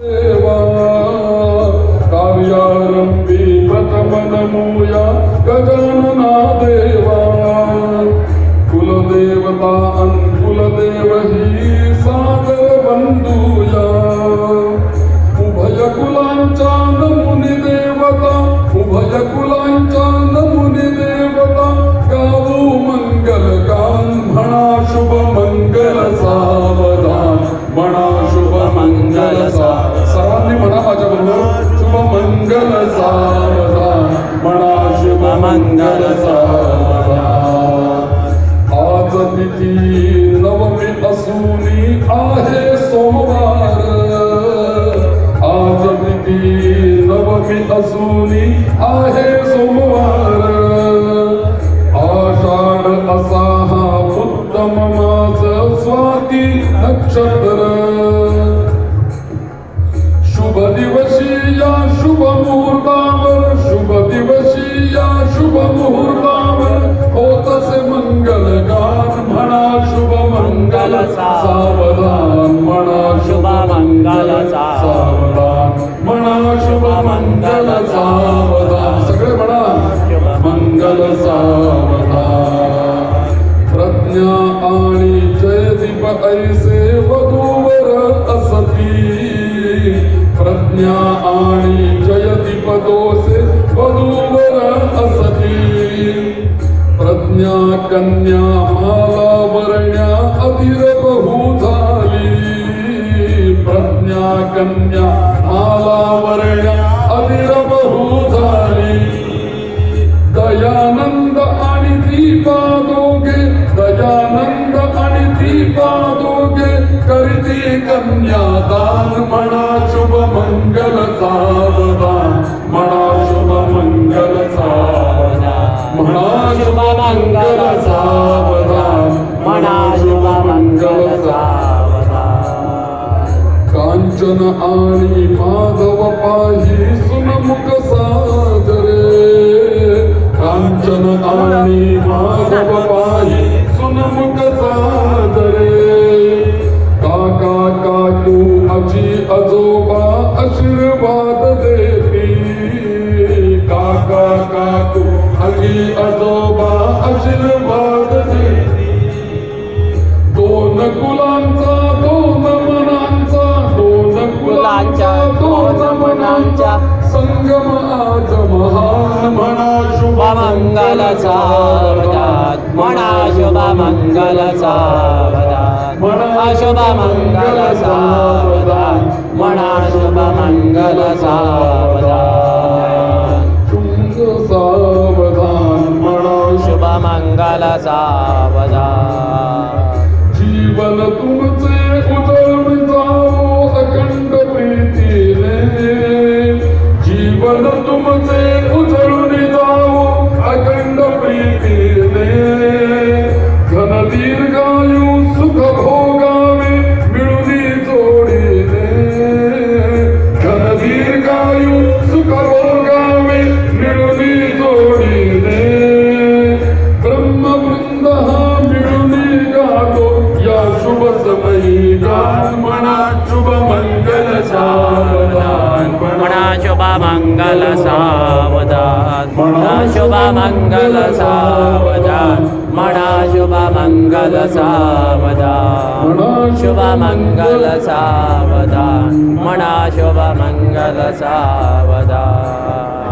देवा कार्यारंभी प्रथमनमूया मंगल आज तिथी नवमी असूनी आहे सोमवार आज तिथी नवमी असूनी आहे सोमवार आषाढ असा हा उत्तम माझ स्वाती नक्षत्र. मंगल सावधान सगळे म्हणा. मंगल सावधान प्रज्ञा आणि जयदीप ऐसे वधूवर असती. प्रज्ञा आणि जयदीप दोषे वधूवर असती. प्रज्ञा कन्या माला दयानंद आणि दीपा दोघे दयानंद आणि दीपा दोघे करती कन्यादान म्हणा शुभ मंगल सावधान। म्हणा शुभ मंगल सावधान। म्हणा शुभ मंगल सावधान। म्हणा शुभ मंगल सावधान। कांचन आणि माधव पाही सुनमुख साजरे कांचन आणि माधव पाही सुनमुख साजरे काका काकू अजी आजोबा आशीर्वाद देती काका काकू आजी मंगल सावधान. म्हणा शुभ मंगल सावधान म्हणा शुभ मंगल सावधान म्हणा शुभ मंगल सावधान शुंग सावधान. म्हणा शुभ मंगल गान म्हणा शुभ मंगल सावधान। म्हणा शुभ मंगल सावधान। म्हणा शुभ मंगल सावधान। म्हणा शुभ मंगल सावधान। शुभ मंगल सावधान म्हणा शुभ मंगल सावधान।